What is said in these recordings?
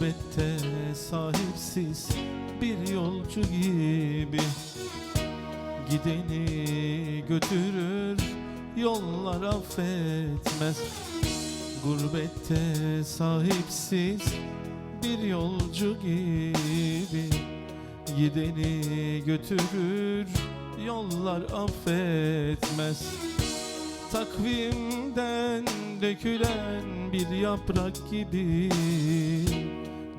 Gurbette sahipsiz bir yolcu gibi. Gideni götürür yollar affetmez. Gurbette sahipsiz bir yolcu gibi. Gideni götürür yollar affetmez. Takvimden dökülen bir yaprak gibi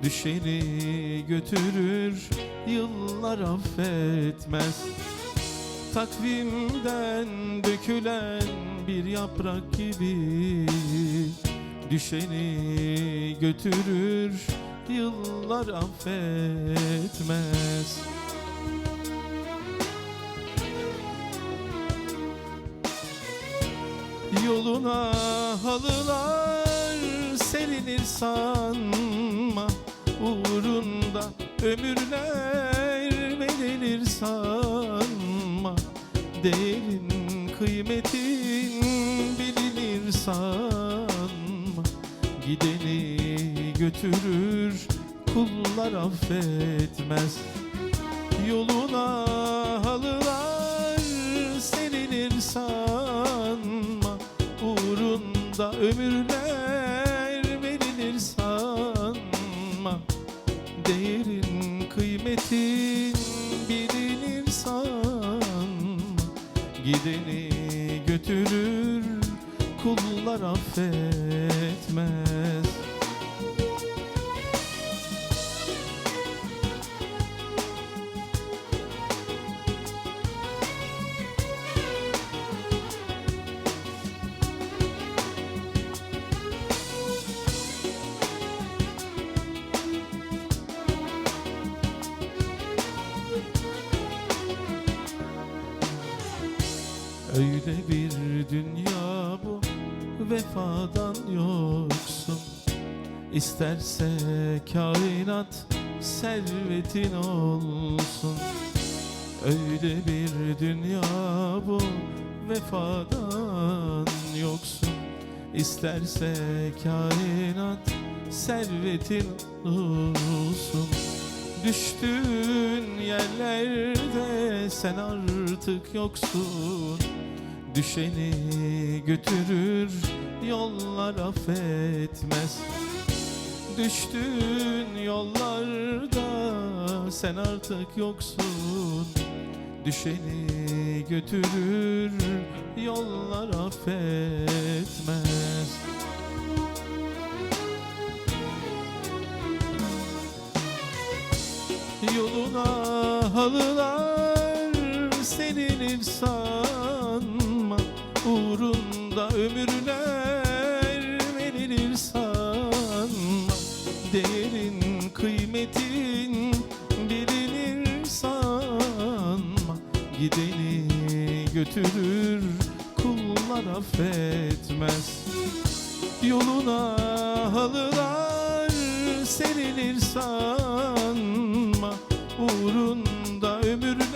Düşeni götürür yıllar affetmez. Takvimden dökülen bir yaprak gibi. Düşeni götürür yıllar affetmez. Yoluna halılar serilir sanma Uğrunda ömürler verilir sanma. Değerin kıymetin bilinir sanma. Gideni götürür kullar affetmez. Yoluna halılar serilir sanma. Uğrunda ömürler kıymetin bilinir sanma Gideni götürür kullar affetmez Öyle bir dünya bu vefadan yoksun. İsterse kainat servetin olsun. Öyle bir dünya bu vefadan yoksun. İsterse kainat servetin olsun. Düştüğün yerlerde sen artık yoksun. Düşeni götürür yollar affetmez. Düştüğün yollarda sen artık yoksun. Düşeni götürür yollar affetmez. Yoluna halılar serilir sanma Uğrunda ömürler verilir sanma Değerin kıymetin bilinir sanma Gideni götürür kullar affetmez. Yoluna halılar serilir sanma Uğrunda ömürler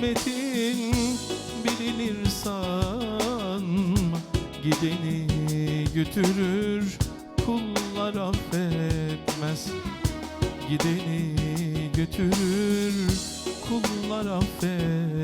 kıymetin bilinir sanma Gideni götürür kullar affetmez. Gideni götürür kullar affetmez